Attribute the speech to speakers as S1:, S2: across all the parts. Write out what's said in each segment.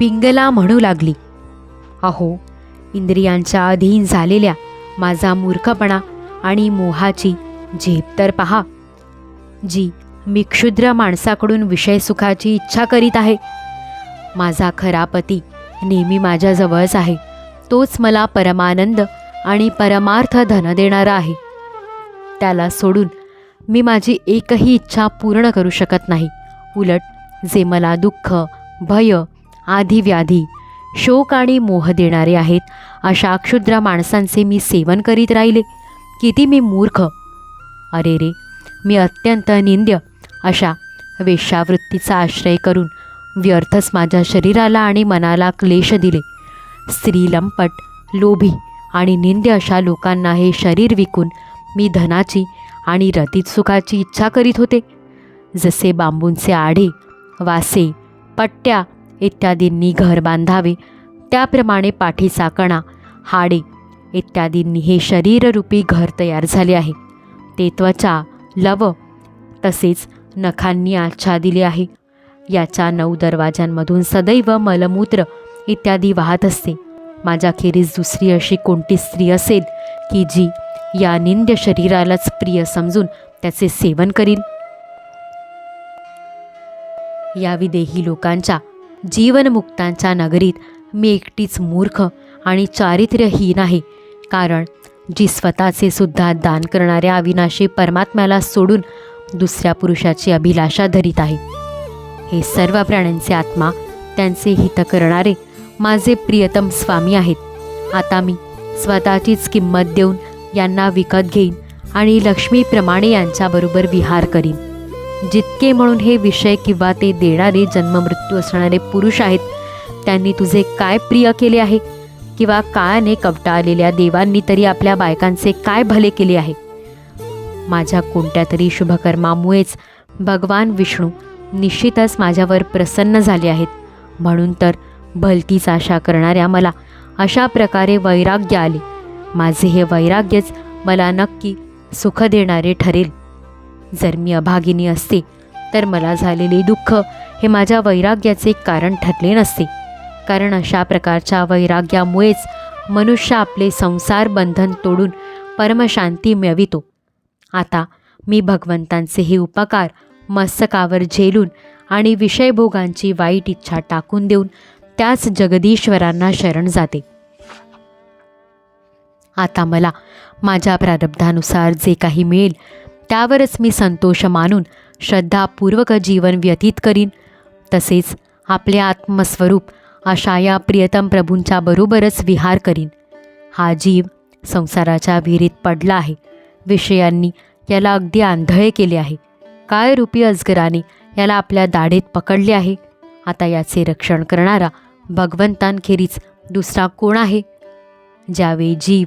S1: पिंगला म्हणू लागली. अहो इंद्रियांच्या अधीन झालेल्या माझा मूर्खपणा आणि मोहाची झेप तर पहा. जी मी क्षुद्र माणसाकडून विषयसुखाची इच्छा करीत आहे माझा खरा पती नेहमी माझ्याजवळच आहे. तोच मला परमानंद आणि परमार्थ धन देणारा आहे. त्याला सोडून मी माझी एकही इच्छा पूर्ण करू शकत नाही. उलट जे मला दुःख भय आधी व्याधी शोक आणि मोह देणारे आहेत. अशा अक्षुद्र माणसांचे मी सेवन करीत राहिले. किती मी मूर्ख. अरे रे मी अत्यंत निंद्य अशा वेश्यावृत्तीचा आश्रय करून व्यर्थच माझ्या शरीराला आणि मनाला क्लेश दिले. स्त्री लंपट लोभी आणि निंद्य अशा लोकांना हे शरीर विकून मी धनाची आणि रतीत सुखाची इच्छा करीत होते. जसे बांबूंचे आढे वासे पट्ट्या इत्यादींनी घर बांधावे. त्याप्रमाणे पाठीचा कणा हाडे इत्यादींनी हे शरीररूपी घर तयार झाले आहे. ते त्वचा लव तसेच नखांनी आच्छादिले आहे. याच्या नऊ दरवाजांमधून सदैव मलमूत्र इत्यादी वाहत असते. माझ्याखेरीज दुसरी अशी कोणती स्त्री असेल की जी या निंद्य शरीरालाच प्रिय समजून त्याचे सेवन करील या विदेही लोकांच्या जीवनमुक्तांच्या नगरीत मी एकटीच मूर्ख आणि चारित्र्यहीन आहे. कारण जी स्वतःचे सुद्धा दान करणाऱ्या अविनाशी परमात्म्याला सोडून दुसऱ्या पुरुषाची अभिलाषा धरीत आहे. हे सर्व प्राण्यांचे आत्मा त्यांचे हित करणारे माझे प्रियतम स्वामी आहेत. आता मी स्वतःचीच किंमत देऊन यांना विकत घेईन आणि लक्ष्मीप्रमाणे यांच्याबरोबर विहार करीन. जितके म्हणून हे विषय किंवा ते देणारे जन्ममृत्यू असणारे पुरुष आहेत त्यांनी तुझे काय प्रिय केले आहे? किंवा काळाने कवटाळलेल्या देवांनी तरी आपल्या बायकांचे काय भले केले आहे? माझ्या कोणत्या तरी शुभकर्मामुळेच भगवान विष्णू निश्चितच माझ्यावर प्रसन्न झाले आहेत. म्हणून तर भलतीच आशा करणाऱ्या मला अशा प्रकारे वैराग्य आले. माझे हे वैराग्यच मला नक्की सुख देणारे ठरेल. जर मी अभागिनी असते तर मला झालेले दुःख हे माझ्या वैराग्याचे कारण ठरले नसते. कारण अशा प्रकारच्या वैराग्यामुळेच मनुष्य आपले संसार बंधन तोडून परमशांती मिळवितो. आता मी भगवंतांचे हे उपकार मस्तकावर झेलून आणि विषयभोगांची वाईट इच्छा टाकून देऊन त्याच जगदीश्वरांना शरण जाते. आता मला माझ्या प्रारब्धानुसार जे काही मिळेल त्यावरच मी संतोष मानून श्रद्धापूर्वक जीवन व्यतीत करीन. तसेच आपले आत्मस्वरूप अशा या प्रियतम प्रभूंच्या बरोबरच विहार करीन. हा जीव संसाराच्या विहिरीत पडला आहे. विषयांनी याला अगदी आंधळे केले आहे. काय रूपी अजगराने याला आपल्या दाढेत पकडले आहे. आता याचे रक्षण करणारा भगवंतांखेरीज दुसरा कोण आहे? ज्यावेळी जीव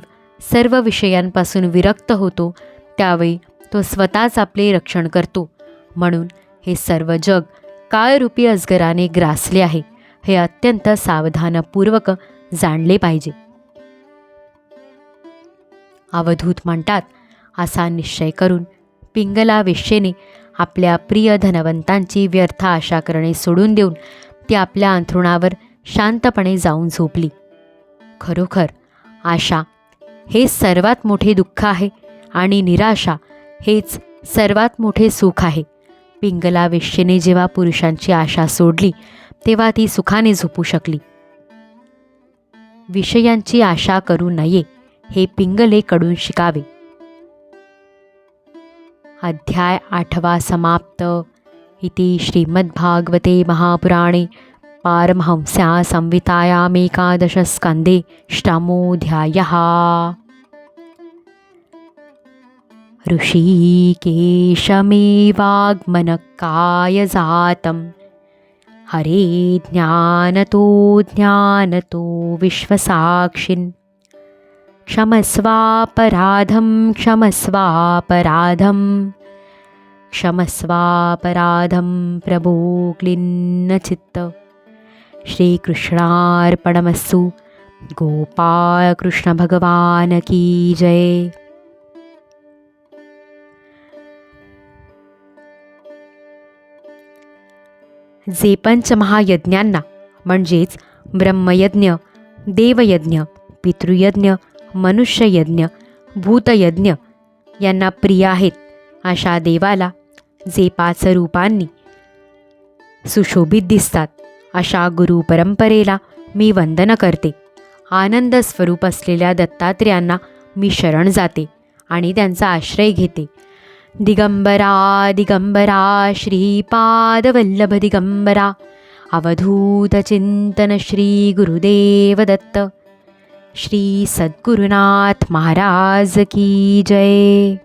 S1: सर्व विषयांपासून विरक्त होतो त्यावेळी तो स्वतःच आपले रक्षण करतो. म्हणून हे सर्व जग काळरूपी अजगराने ग्रासले आहे. हे अत्यंत सावधानपूर्वक जाणले पाहिजे. अवधूत म्हणतात असा निश्चय करून पिंगला वेश्येने आपल्या प्रिय धनवंतांची व्यर्थ आशा करणे सोडून देऊन ती आपल्या अंथरुणावर शांतपणे जाऊन झोपली. खरोखर आशा हे सर्वात मोठे दुःख आहे आणि निराशा हेच सर्वात मोठे सुख आहे. पिंगला वेश्येने जेव्हा पुरुषांची आशा सोडली तेव्हा ती सुखाने झोपू शकली. विषयांची आशा करू नये हे पिंगले कडून शिकावे. अध्याय आठवा समाप्त. इति श्रीमद्भागवते महापुराणे पारमहंस्या संवितायामेकादशस्कन्धे ष्टमोऽध्यायः ऋषिकेशमेवाग्मनकायजातं हरे ज्ञानतो ज्ञानतो विश्वसाक्षिन्। क्षमस्वापराधं क्षमस्वापराधं क्षमस्वापराधं प्रभो क्लिन्नचित्त। श्रीकृष्णार्पणमस्तु। गोपाळकृष्णभगवान की जय जे पंचमहायज्ञांना म्हणजेच ब्रह्मयज्ञ देवयज्ञ पितृयज्ञ मनुष्ययज्ञ भूतयज्ञ यांना प्रिय आहेत अशा देवाला जे पाच रूपांनी सुशोभित दिसतात अशा गुरु परंपरेला मी वंदन करते. आनंद स्वरूप असलेल्या दत्तात्रेयांना मी शरण जाते आणि त्यांचा आश्रय घेते. दिगम्बरा दिगम्बरा श्रीपादवल्लभदिगम्बरा अवधूतचिन्तनश्रीगुरुदेवदत्त श्रीसद्गुरुनाथमहाराज की जय।